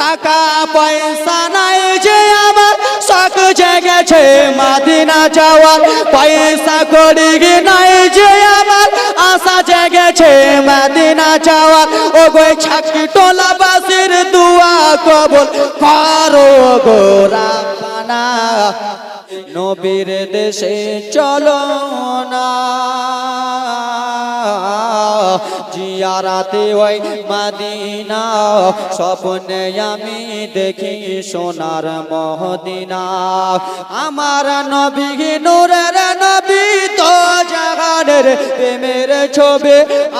টাকা পয়সা নাই যে আমার, শখ জেগেছে মাদিনা যাওয়ার। পয়সা করি নাই যে আমার, আশা জেগেছে মাদিনা যাওয়ার। ও গো ছাকি টোলা বাসির দুয়া কবল করো গো রাব্বানা নবীর দেশে চলো না। জিয়ারাতে ওই মাদিনা, স্বপ্নে আমি দেখি সোনার মহদিনা। আমার নবী নূরের নবী তো জাগানের প্রেমের ছবি।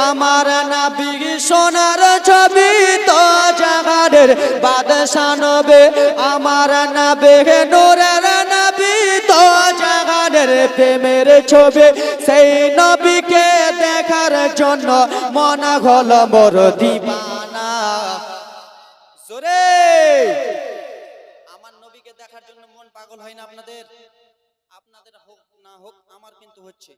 আমার নবী সোনার ছবি তো জাগানের বাদশা নবে। আমার নবী নূরের নবী তো জাগানের প্রেমের ছবি। সেই নবীকে দেখার জন্য মন হল মোর দিবানা। আমার নবীকে দেখার জন্য মন পাগল হয় না আপনাদের? আপনাদের হোক না হোক, আমার কিন্তু হচ্ছে।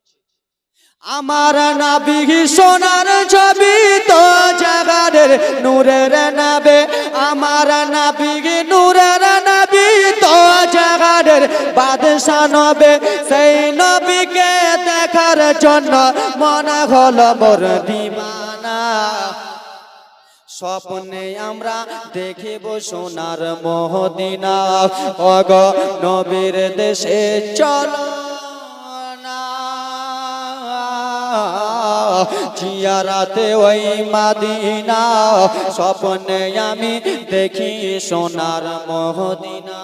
আমার নাবি সোনার ছবি তো জাগানের নূরের নাবে আমার নাবি তো জাগানের বাদশা নবে, সেই নবীকে দেখার জন্য মনে হলো মোর দিবানা স্বপ্নে আমরা দেখিব সোনার মহদিনা। অগ নবীর দেশে চলো জিয়ারাতে ওই মাদিনা। স্বপ্নে আমি দেখি সোনার মহদিনা।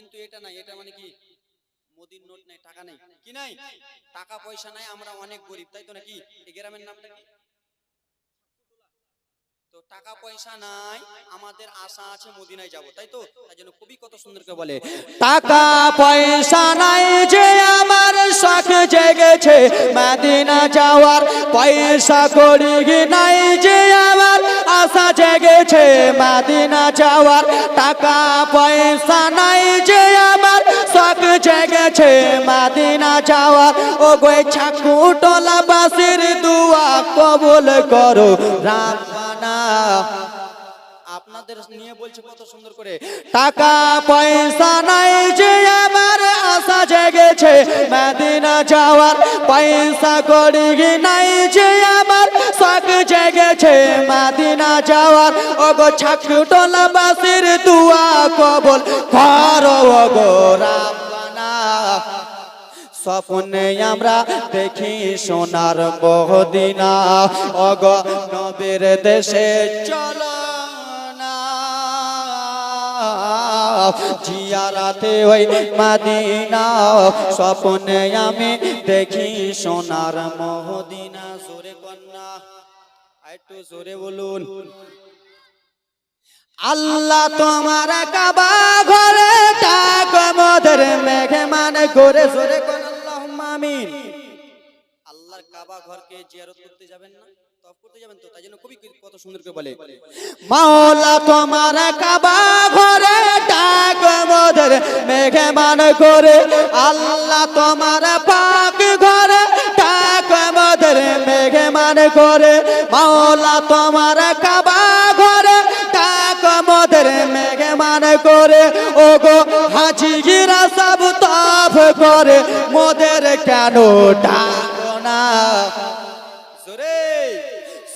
কিন্তু এটা নাই, এটা মানে কি? মোদির নোট নাই, টাকা নাই। কি নাই? টাকা পয়সা নাই, আমরা অনেক গরিব, তাই তো নাকি? এই গ্রামের নামটা কি? তো টাকা পয়সা নাই, আমাদের আশা আছে মদিনায় যাব, তাই তো? তাই জন্য কবি কত সুন্দর করে বলে, টাকা পয়সা নাই যে আমার শখ জেগেছে, মদিনা যাওয়ার পয়সা করি নাই যে আমার আশা জেগেছে মদিনা যাওয়ার। টাকা পয়সা নাই যে আমার শখ জেগেছে মদিনা যাওয়ার। ও গো ছাকুটলা বাসির দুয়া কবুল করো রাব্বানা আপনাদের নিয়ে বলছে কত সুন্দর করে। টাকা পয়সা নাই যে আমার, আশা জেগেছে মদিনা যাওয়ার। পয়সা করি নাই যে আমার শখ জেগেছে মাদিনা যাওয়ার। ও গো ছাকুটলা বাসির দুয়া কবল। করো ও গো স্বপ্নে আমরা দেখি সোনার বহুদিনা অগ নবীর দেশে চলো জিয়ারাতে ওই মাদিনা। স্বপ্নে আমি দেখি সোনার মহদিনা একটু জোরে বলুন। আল্লাহ তোমার কাবা ঘরে মদের মেঘে মানে করে জোরে কোন আল্লাহুম্মা আমিন। আল্লাহর কাবা ঘরকে জিয়ারত করতে যাবেন না তফ করতে যাবেন তো তাই জন্য কবি কত সুন্দর করে বলে। মাওলা তোমার কাবা ঘরে টাক মদের মেঘে করে আল্লাহ তোমার পাক মানে করে, মাওলা তোমার কাবা ঘরে টাক মদের মেঘে মানে করে ও গো হাজিরা সব তাফ করে, মোদের কেন ডাকো না?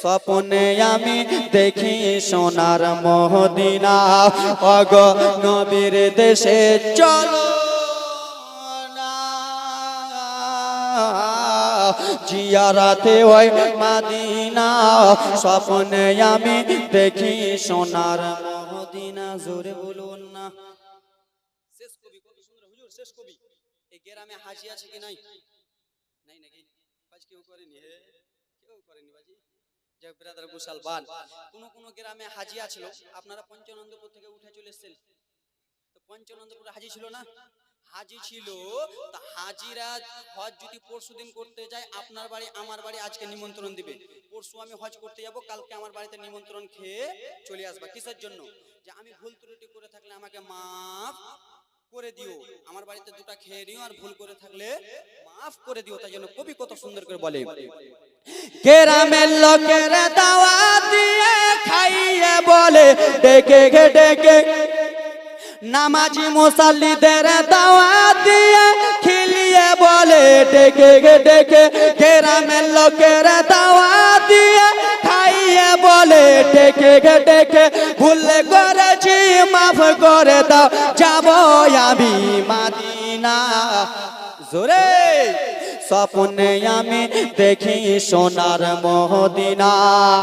স্বপ্নে আমি দেখি সোনার মহদিনা অগ নবীর দেশে চলো। জিয়ারাতে ওই মাদিনা, স্বপ্নে আমি দেখি সোনার মহদিনা, জোরে বলুন না। শেষ কবি, কত সুন্দর, হুজুর, শেষ কবি। এই গ্রামে হাসি আছে কি নাই? নাই নাকি? কাজ কেউ করেনি? হে, কেউ করেনি বাজি। যে ব্রাদার গোসাল বান, কোন কোন গ্রামে হাজিয়া ছিল আপনারা পঞ্চানন্দপুর থেকে উঠে চলে এসেছেন। তো পঞ্চানন্দপুরে হাজি ছিল না? হাজি ছিল তা হাজিরা হজ যদি পরশু দিন করতে যায় আপনার বাড়ি আমার বাড়ি আজকে নিমন্ত্রণ দিবে। পরশু আমি হজ করতে যাব কালকে আমার বাড়িতে নিমন্ত্রণ খেয়ে চলে আসবা। কিসের জন্য? যে আমি ভুল ত্রুটি করে থাকলে আমাকে মাফ করে দিও। আমার বাড়িতে দুটা খেয়ে নিও আর ভুল করে থাকলে মাফ করে দিও। তাই জন্য কবি কত সুন্দর করে বলে। গ্রামের লোকের ডেকে গে ডেকে। নামাজি মুসাল্লিদের দাওয়াত দিয়ে খিলিয়ে বলে, ডেকে গে, ডেকে গ্রামের লোকের দাওয়াত দিয়ে খাইয়ে বলে, ডেকে গে, ডেকে ভুল করেছি, মাফ করে দাও, যাব আমি মাদিনা। জোরে, স্বপ্নে আমি দেখি সোনার মহদিনা।